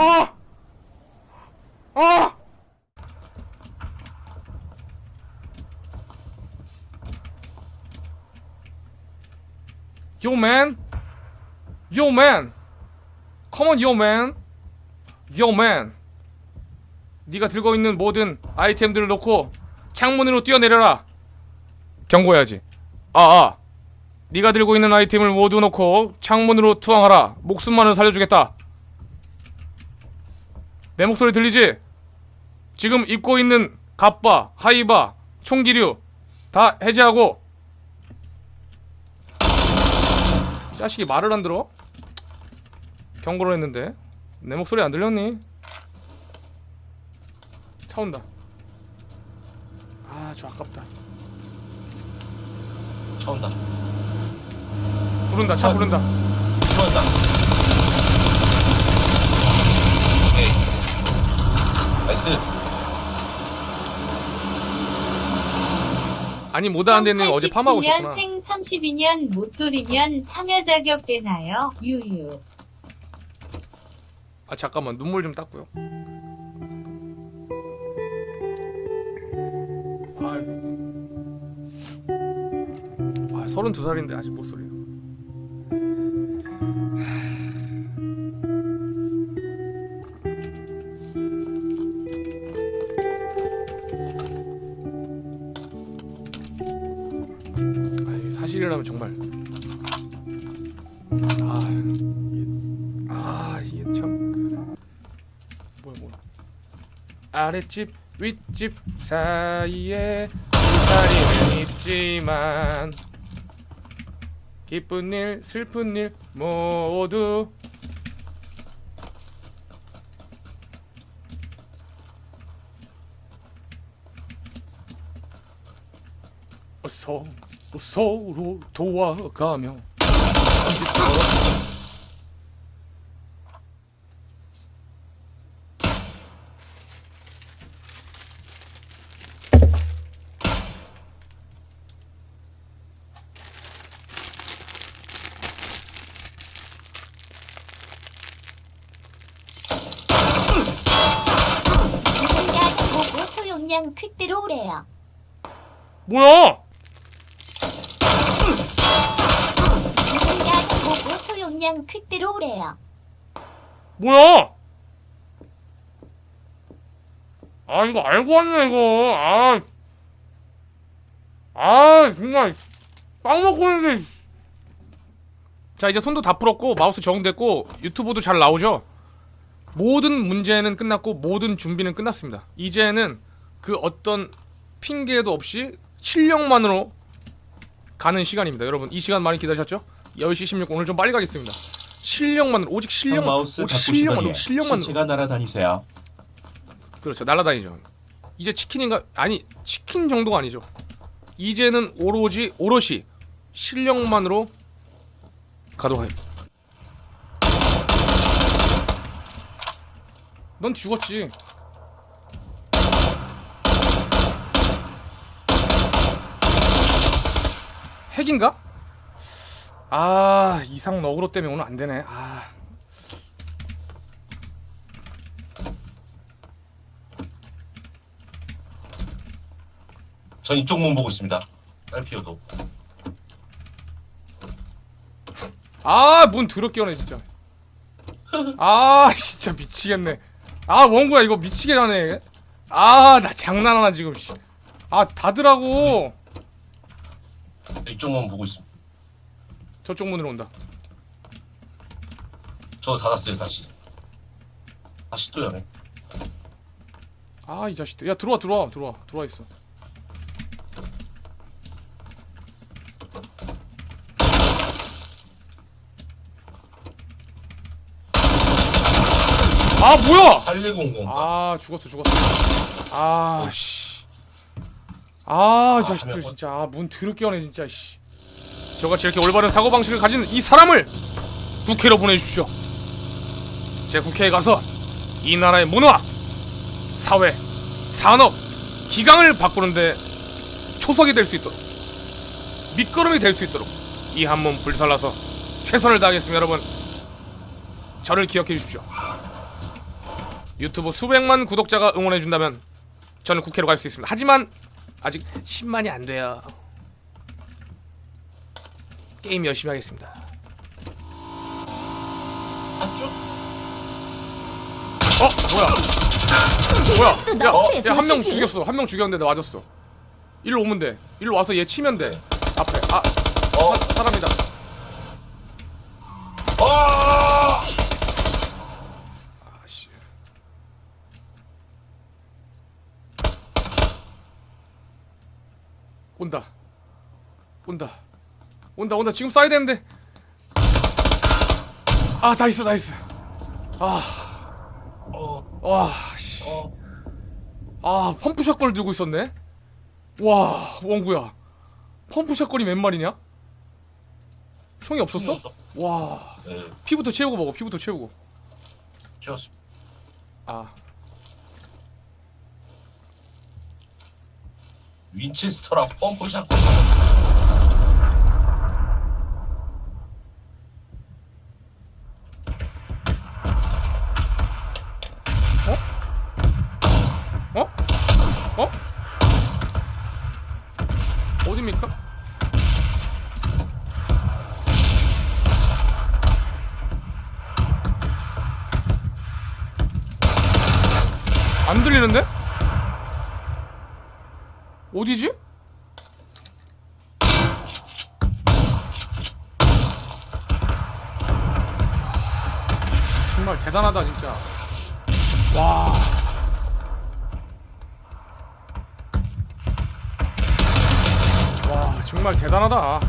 아! 아! Yo man. Yo man. 네가 들고 있는 모든 아이템들을 놓고 창문으로 뛰어내려라. 경고해야지. 아, 아. 네가 들고 있는 아이템을 모두 놓고 창문으로 투항하라. 목숨만을 살려주겠다. 내 목소리 들리지? 지금 입고 있는 갑바, 하이바, 총기류 다 해제하고 이 자식이 말을 안 들어? 경고를 했는데 내 목소리 안 들렸니? 차 온다 아 저 아깝다 차 온다. 부른다 차 아. 부른다 차 온다. 오케이. 나이스. 아니 모다 안 되는 어제 팜하고 87년 있었구나 생 32년 모쏠이면 참여 자격 되나요? 유유. 아 잠깐만 눈물 좀 닦고요 아이고 아 32살인데 아직 못 소리야 아 사실이라면 정말. 아 이게, 아 이게 참. 뭐야 뭐야. 아랫집 윗집 사이에 다리는 있지만 기쁜 일 슬픈 일 모두 서로 서로 도와가며 누군가 보고 소용량 퀵대로 오래요. 뭐야 소용량 퀵대로 오래요. 뭐야? 아 이거 알고 왔네 이거 아, 아 정말 빵 먹고 있는데 자 이제 손도 다 풀었고 마우스 적응됐고 유튜브도 잘 나오죠 모든 문제는 끝났고 모든 준비는 끝났습니다 이제는 그 어떤 핑계도 없이 실력만으로 가는 시간입니다 여러분 이 시간 많이 기다리셨죠? 10시 16분 오늘 좀 빨리 가겠습니다. 실력만으로 오직 형 실력만 마우스 오직 실력만 오직 실력만. 시체가 날아다니세요. 그렇죠. 날라다니죠. 이제 치킨인가? 아니 치킨 정도가 아니죠. 이제는 오로지 오롯이 실력만으로 가도록 해. 넌 죽었지. 핵인가? 아 이상 너그로 때문에 오늘 안 되네 아 전 이쪽 문 보고 있습니다. 딸피오도. 아, 문 더럽게 하네, 진짜. 아, 진짜 미치겠네. 아, 원구야, 이거 미치게 하네. 아, 나 장난하나, 지금, 씨. 아, 닫으라고. 이쪽 문 보고 있습니다. 저쪽 문으로 온다. 저 닫았어요 다시. 다시 또 여네. 아, 이 자식들. 야, 들어와, 들어와, 들어와, 들어와 있어. 아, 뭐야! 살리고 온 건가? 아 죽었어 죽었어 아 씨. 아, 이 아, 자식들 그냥 진짜 아, 문 더럽게 하네 진짜 씨. 저같이 이렇게 올바른 사고방식을 가진 이 사람을 국회로 보내주십시오 제 국회에 가서 이 나라의 문화 사회 산업 기강을 바꾸는데 초석이 될 수 있도록 밑거름이 될 수 있도록 이 한 몸 불살라서 최선을 다하겠습니다 여러분 저를 기억해 주십시오 유튜브 수백만 구독자가 응원해 준다면 저는 국회로 갈 수 있습니다. 하지만 아직 10만이 안 돼요. 게임 열심히 하겠습니다. 한쪽? 어 뭐야? 뭐야? 또 야, 너프에 야한 명. 죽였어. 한 명 죽였는데 나 맞았어. 일로 오면 돼. 일로 와서 얘 치면 돼. 앞에 아 어? 사, 사람이다. 어! 아씨. 온다. 온다. 온다 온다 지금 쏴야 되는데. 아 나이스 나이스. 아. 어, 와 씨. 어. 아 펌프 샷건을 들고 있었네. 와 원구야. 펌프 샷건이 몇 마리냐? 총이 없었어? 와 네, 피부터 채우고 먹어 피부터 채우고. 채웠어. 아 윈체스터랑 펌프샷. 어? 안 들리는데? 어디지? 정말 대단하다 진짜 와 와 정말 대단하다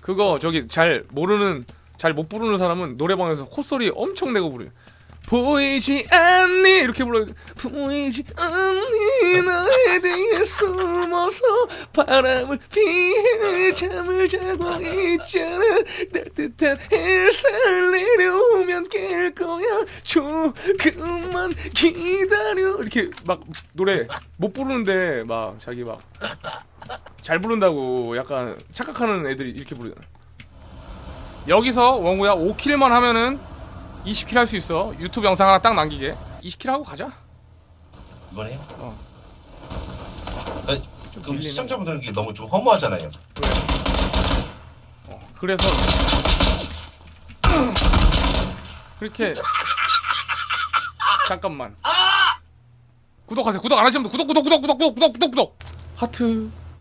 그거 저기 잘 모르는 잘 못 부르는 사람은 노래방에서 콧소리 엄청 내고 부르요 보이지 않니? 이렇게 불러요 보이지 않니? 나에 대해 숨어서 바람을 피해 잠을 자고 있잖아. 따뜻한 햇살 내려오면 깰 거야. 조금만 기다려. 이렇게 막 노래 못 부르는데 막 자기 막 잘 부른다고 약간 착각하는 애들이 이렇게 부르잖아. 여기서 원구야 5킬만 하면은 20킬 할 수 있어 유튜브 영상 하나 딱 남기게 20킬 하고 가자 이번에. 어. 네, 좀 그럼 밀리네. 시청자분들에게 너무 좀 허무하잖아요. 어, 그래서 그렇게 잠깐만 구독하세요 구독 안 하시면 구독 구독 구독 구독 구독 구독 구독 구독 하트